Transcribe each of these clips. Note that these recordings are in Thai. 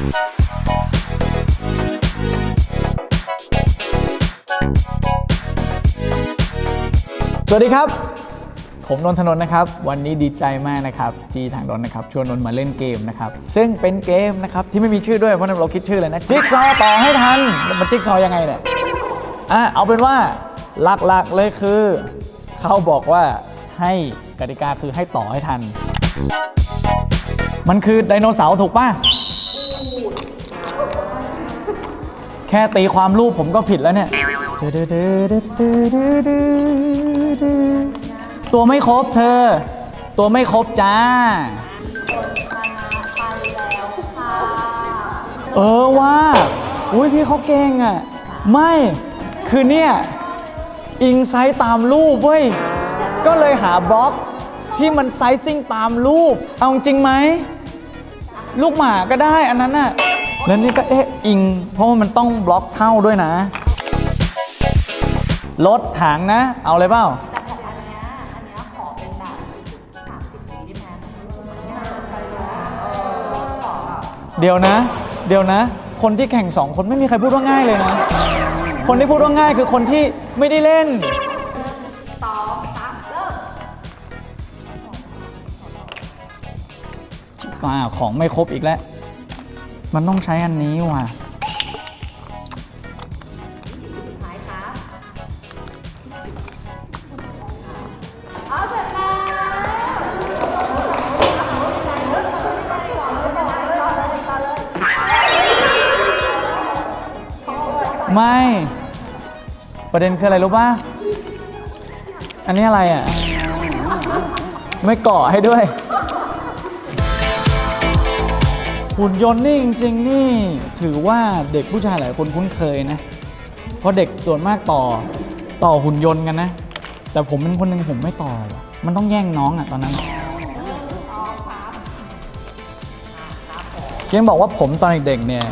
สวัสดีครับ ผมนนทนนท์นะครับ วันนี้ดีใจมากนะครับที่ทางดนนะครับชวนนนท์มาเล่นเกมนะครับซึ่งเป็นเกมนะครับที่ไม่มีชื่อด้วยเพราะเราคิดชื่อเลยนะจิ๊กซอต่อให้ทันมันจิ๊กซอยังไงเนี่ยอะเอาเป็นว่าหลักๆเลยคือเขาบอกว่าให้กติกาคือให้ต่อให้ทัน มันคือไดโนเสาร์ถูกป่ะ แค่ตีความรูปผมก็ผิดแล้วเนี่ย ตัวไม่ครบเธอ ตัวไม่ครบจ้า เออว่า อุ้ยพี่เขาเก่งอะ ไม่ คือเนี่ย อิงไซส์ตามรูปเว้ย ก็เลยหาบล็อกที่มันไซซิ่งตามรูป เอาจริงไหม ลูกหมาก็ได้อันนั้นน่ะ แล้วนี่ก็เอ๊ะอิง เพราะว่ามันต้องบล็อกเท่าด้วยนะ รถถังนะ เอาเลยเปล่าเดี๋ยวนะ เดี๋ยวนะ คนที่แข่งสองคนไม่มีใครพูดว่าง่ายเลยนะ คนที่พูดว่าง่ายคือคนที่ไม่ได้เล่นอ่าของไม่ครบอีกแล้ว มันต้องใช้อันนี้ว่ะไม่ ประเด็นคืออะไรรู้ป่ะ อันนี้อะไรอะ ไม่เกาะให้ด้วย หุ่นยนต์นี่จริงๆนี่ถือว่าเด็กผู้ชายหลายคนคุ้นเคยนะ เพราะเด็กส่วนมากต่อต่อหุ่นยนต์กันนะ แต่ผมเป็นคนหนึ่งผมไม่ต่อ มันต้องแย่งน้องอะตอนนั้นเกมบอกว่าผมตอนเด็กๆเนี่ย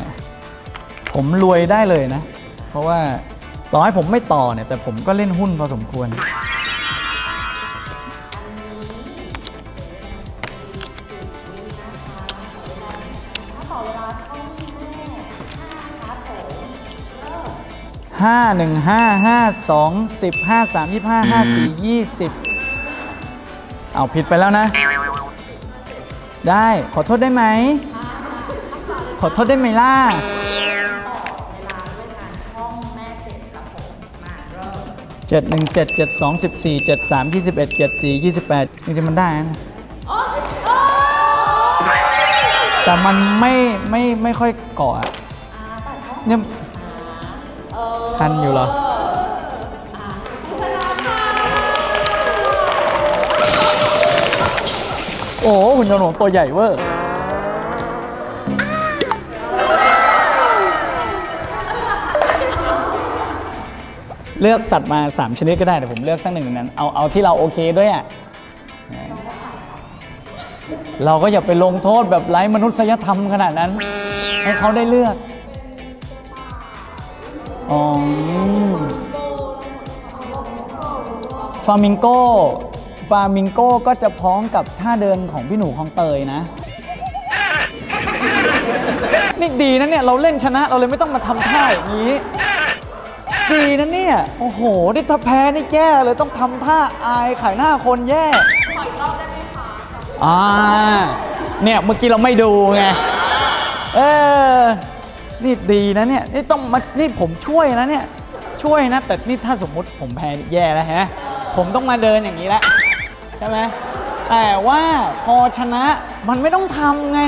ผมรวยได้เลยนะ เพราะว่าต่อให้ผมไม่ต่อเนี่ย แต่ผมก็เล่นหุ้นพอสมควร ห้าหนึ่งห้าห้าสองสิบห้าสามยี่ห้าห้าสี่ยี่สิบเอาผิดไปแล้วนะ ได้ขอโทษได้ไหม ขอโทษได้ไหมล่ะเจ็ดหนึ่งเจ็ดเจ็ดสองสิบสี่เจ็ดสามยี่สิบเอ็ดเจ็ดสี่ยี่สิบแปดจริงๆมันได้นะแต่มันไม่ไม่ไม่ค่อยเกาะอะเนี่ย ทันอยู่เหรอโอ้โหหุ่นยนต์ผมตัวใหญ่เวอร์เลือกสัตว์มา 3 ชนิดก็ได้เดี๋ยวผมเลือกสักหนึ่งในนั้น เอาเอาที่เราโอเคด้วยอะเราก็อย่าไปลงโทษแบบไร้มนุษยธรรมขนาดนั้น ให้เขาได้เลือก อ๋อฟามิงโกฟามิงโกก็จะพ้องกับท่าเดินของพี่หนูของเตยนะ นี่ดีนะเนี่ย เราเล่นชนะเราเลยไม่ต้องมาทำท่าอย่างนี้ ดีนะเนี่ย โอ้โหนี่ถ้าแพ้นี่แย่เลยต้องทำท่าอายขายหน้าคนแย่ขออีกรอบได้ไหมคะอ่าเนี่ยเมื่อกี้เราไม่ดูไง เออ นี่ดีนะเนี่ยนี่ต้องมานี่ผมช่วยนะเนี่ยช่วยนะ แต่นี่ถ้าสมมุติผมแพ้แย่แล้วฮะผมต้องมาเดินอย่างนี้แล้วใช่ไหมแต่ว่าพอชนะมันไม่ต้องทำไง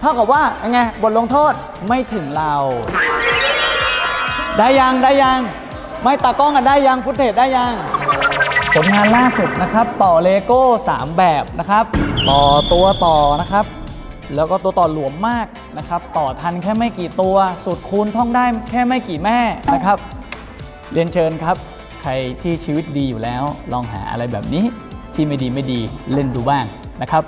เท่ากับว่ายังไงบทลงโทษไม่ถึงเรา ได้ยังได้ยัง ไม่ตากล้องกันได้ยังฟุตเทจได้ยังผลงานล่าสุดนะครับต่อเลโก้ 3 แบบนะครับ ต่อตัวต่อนะครับ แล้วก็ตัวต่อหลวมมาก นะครับต่อทันแค่ไม่กี่ตัวสูตรคูณท่องได้แค่ไม่กี่แม่นะครับ เรียนเชิญครับ ใครที่ชีวิตดีอยู่แล้ว ลองหาอะไรแบบนี้ที่ไม่ดีไม่ดีเล่นดูบ้างนะครับ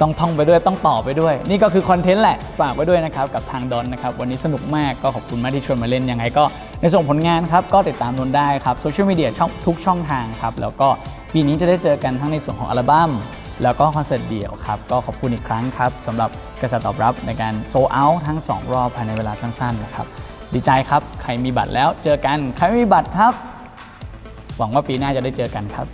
ต้องท่องไปด้วยต้องต่อไปด้วย นี่ก็คือคอนเทนต์แหละฝากไว้ด้วยนะครับกับทางดอนนะครับวันนี้สนุกมากก็ขอบคุณมากที่ชวนมาเล่นยังไงก็ในส่วนผลงานครับก็ติดตามนนได้ครับโซเชียลมีเดียช่องทุกช่องทางครับแล้วก็ปีนี้จะได้เจอกันทั้งในส่วนของอัลบั้ม แล้วก็คอนเสิร์ตเดี่ยวครับ ก็ขอบคุณอีกครั้งครับสำหรับกระแสตอบรับในการโซเอาทั้ง 2 รอบภายในเวลาสั้นๆนะครับ ดีใจครับ ใครมีบัตรแล้วเจอกัน ใครไม่มีบัตรครับ หวังว่าปีหน้าจะได้เจอกันครับ